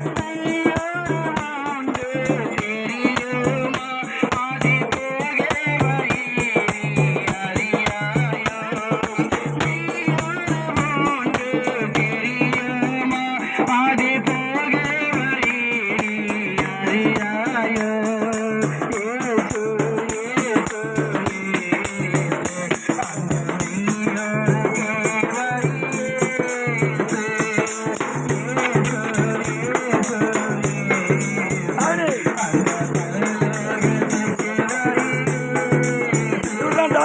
I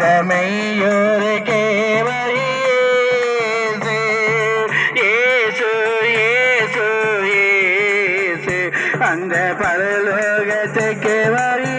அந்த மெய்யொரு வழி ஏசு ஏசு ஏசு. அந்த பரலோகத்துக்கு வழி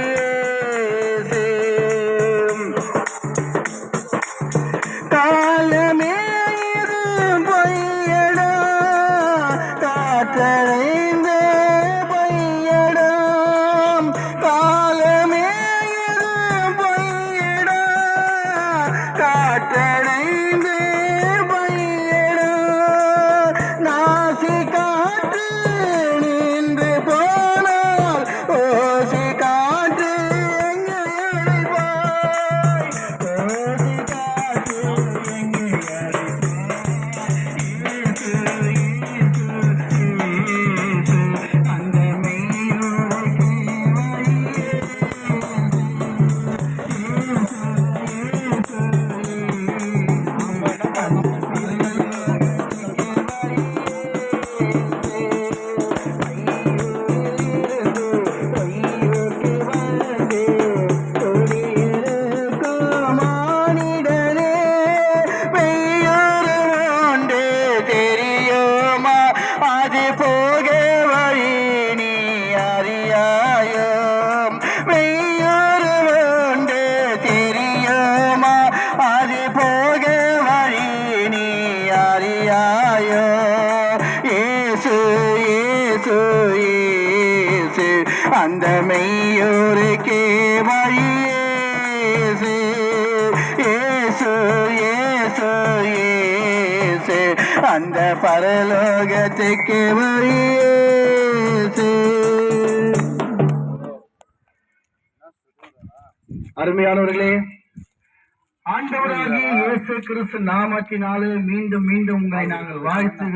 அந்த மெய்யோருக்கே வழியே ஏசு ஏசு ஏசு. அந்த பரலோகத்துக்கு வழியே அருமையானவர்களே ஆண்டவராகிய இயேசு கிறிஸ்து நாமத்தினாலே மீண்டும் மீண்டும் உங்களை நாங்கள் வாழ்த்துகிறோம்.